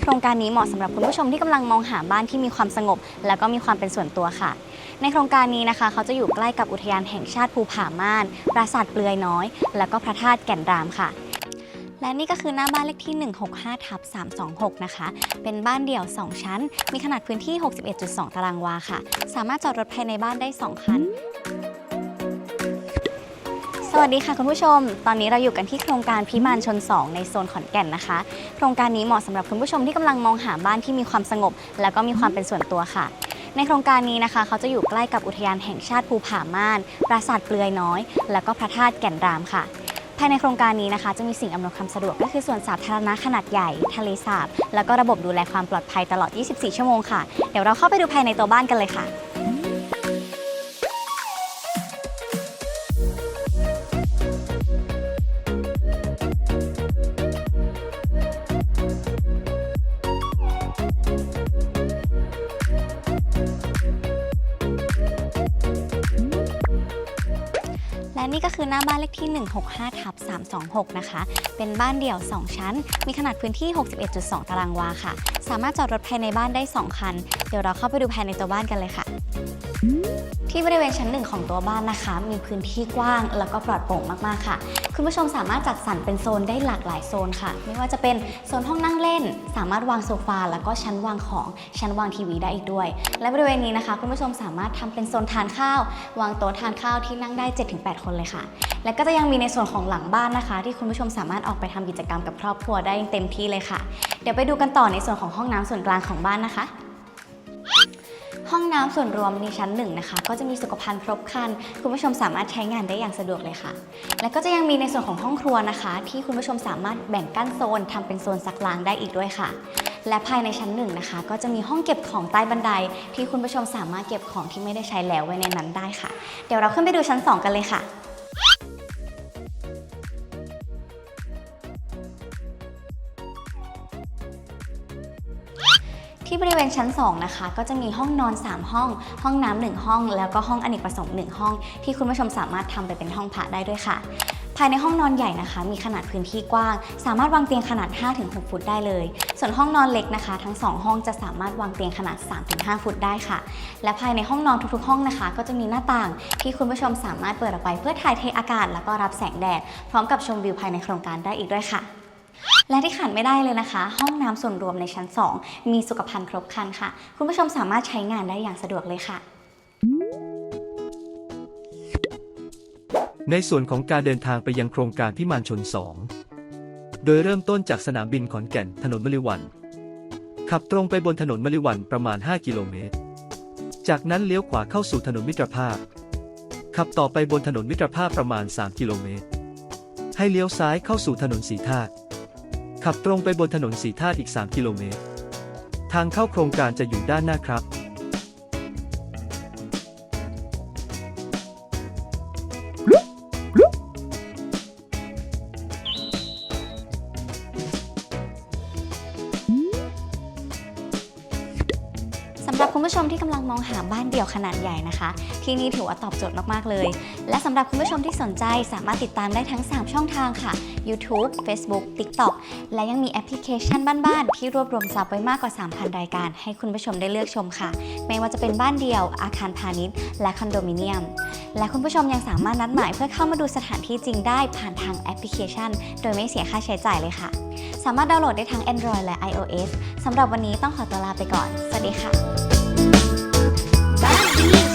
โครงการนี้เหมาะสำหรับคุณผู้ชมที่กำลังมองหาบ้านที่มีความสงบ แล้วก็มีความเป็นส่วนตัวค่ะ ในโครงการนี้นะคะ เขาจะอยู่ใกล้กับอุทยานแห่งชาติภูผาม่าน ปราสาทเปลือยน้อย แล้วก็พระธาตุแก่นรามค่ะ และนี่ก็คือหน้าบ้านเลขที่ 165ทับ326 นะคะ เป็นบ้านเดี่ยว 2 ชั้น มีขนาดพื้นที่ 61.2 ตารางวาค่ะ สามารถจอดรถภายในบ้านได้ 2 คัน วัสดีค่ะคุณผู้ชม ตอนนี้เราอยู่กันที่โครงการพิมานชน 2 ในโซนขอนแก่นนะคะ โครงการนี้เหมาะสำหรับคุณผู้ชมที่กำลังมองหาบ้านที่มีความสงบ แล้วก็มีความเป็นส่วนตัวค่ะ ในโครงการนี้นะคะ เขาจะอยู่ใกล้กับอุทยานแห่งชาติภูผาม่าน ปราสาทเปลือยน้อย แล้วก็พระธาตุแก่นรามค่ะ ภายในโครงการนี้นะคะ จะมีสิ่งอำนวยความสะดวกก็คือส่วนสาธารณะขนาดใหญ่ ทะเลสาบ แล้วก็ระบบดูแลความปลอดภัยตลอด 24 ชั่วโมงค่ะ เดี๋ยวเราเข้าไปดูภายในตัวบ้านกันเลยค่ะ นี่ก็คือหน้าบ้านเลขที่ 165ทับ326 นะคะ เป็นบ้านเดี่ยว 2 ชั้น มีขนาดพื้นที่ 61.2 ตารางวาค่ะ สามารถจอดรถภายในบ้านได้ 2 คัน เดี๋ยวเราเข้าไปดูภายในตัวบ้านกันเลยค่ะ ที่บริเวณชั้นหนึ่งของตัวบ้านนะคะ มีพื้นที่กว้างแล้วก็ปลอดโปร่งมากๆค่ะ คุณผู้ชมสามารถจัดสรรเป็นโซนได้หลากหลายโซนค่ะ ไม่ว่าจะเป็นโซนห้องนั่งเล่น สามารถวางโซฟาแล้วก็ชั้นวางของชั้นวางทีวีได้อีกด้วย และบริเวณนี้นะคะ คุณผู้ชมสามารถทำเป็นโซนทานข้าว วางโต๊ะทานข้าวที่นั่งได้ 7-8 คนเลยค่ะ และก็จะยังมีในส่วนของหลังบ้านนะคะ ที่คุณผู้ชมสามารถออกไปทำกิจกรรมกับครอบครัวได้เต็มที่เลยค่ะ เดี๋ยวไปดูกันต่อในส่วนของห้องน้ำส่วนกลางของบ้านนะคะห้องน้ำส่วนรวมในชั้นหนึ่งนะคะ ก็จะมีสุขภัณฑ์ครบครัน คุณผู้ชมสามารถใช้งานได้อย่างสะดวกเลยค่ะ และก็จะยังมีในส่วนของห้องครัวนะคะ ที่คุณผู้ชมสามารถแบ่งกั้นโซนทำเป็นโซนซักล้างได้อีกด้วยค่ะ และภายในชั้นหนึ่งนะคะ ก็จะมีห้องเก็บของใต้บันได ที่คุณผู้ชมสามารถเก็บของที่ไม่ได้ใช้แล้วไว้ในนั้นได้ค่ะ เดี๋ยวเราขึ้นไปดูชั้น 2 กันเลยค่ะ ที่บริเวณชั้น 2 นะคะ ก็จะมีห้องนอน 3 ห้อง ห้องน้ำหนึ่งห้อง แล้วก็ห้องอเนกประสงค์ 1 ห้อง ที่คุณผู้ชมสามารถทำไปเป็นห้องพักได้ด้วยค่ะ ภายในห้องนอนใหญ่นะคะ มีขนาดพื้นที่กว้าง สามารถวางเตียงขนาด 5-6 ฟุตได้เลย ส่วนห้องนอนเล็กนะคะ ทั้ง 2 ห้องจะสามารถวางเตียงขนาด 3-5 ฟุตได้ค่ะ และภายในห้องนอนทุกๆ ห้องนะคะ ก็จะมีหน้าต่างที่คุณผู้ชมสามารถเปิดออกไปเพื่อถ่ายเทอากาศ แล้วก็รับแสงแดดพร้อมกับชมวิวภายในโครงการได้อีกด้วยค่ะและที่ขาดไม่ได้เลยนะคะ ห้องน้ำส่วนรวมในชั้น 2 มีสุขภัณฑ์ครบครันค่ะ คุณผู้ชมสามารถใช้งานได้อย่างสะดวกเลยค่ะ ในส่วนของการเดินทางไปยังโครงการพิมานชน 2 โดยเริ่มต้นจากสนามบินขอนแก่นถนนมลิวัน ขับตรงไปบนถนนมลิวันประมาณ 5 กิโลเมตร จากนั้นเลี้ยวขวาเข้าสู่ถนนมิตรภาพ ขับต่อไปบนถนนมิตรภาพประมาณ 3 กิโลเมตร ให้เลี้ยวซ้ายเข้าสู่ถนนสีธาตุขับตรงไปบนถนนสีธาตุอีก 3 กิโลเมตร ทางเข้าโครงการจะอยู่ด้านหน้าครับ คุณผู้ชมที่กำลังมองหาบ้านเดี่ยวขนาดใหญ่นะคะ ที่นี่ถือว่าตอบโจทย์มากๆเลย และสำหรับคุณผู้ชมที่สนใจสามารถติดตามได้ทั้ง 3 ช่องทางค่ะ YouTube Facebook TikTok และยังมีแอปพลิเคชันบ้านๆที่รวบรวมซับไว้มากกว่า 3,000 รายการ ให้คุณผู้ชมได้เลือกชมค่ะ ไม่ว่าจะเป็นบ้านเดี่ยว อาคารพาณิชย์ และคอนโดมิเนียม และคุณผู้ชมยังสามารถนัดหมายเพื่อเข้ามาดูสถานที่จริงได้ผ่านทางแอปพลิเคชัน โดยไม่เสียค่าใช้จ่ายเลยค่ะ สามารถดาวน์โหลดได้ทั้ง Android และ iOS สำหรับวันนี้ต้องขอตัวลาไปก่อน สวัสดีค่ะ You.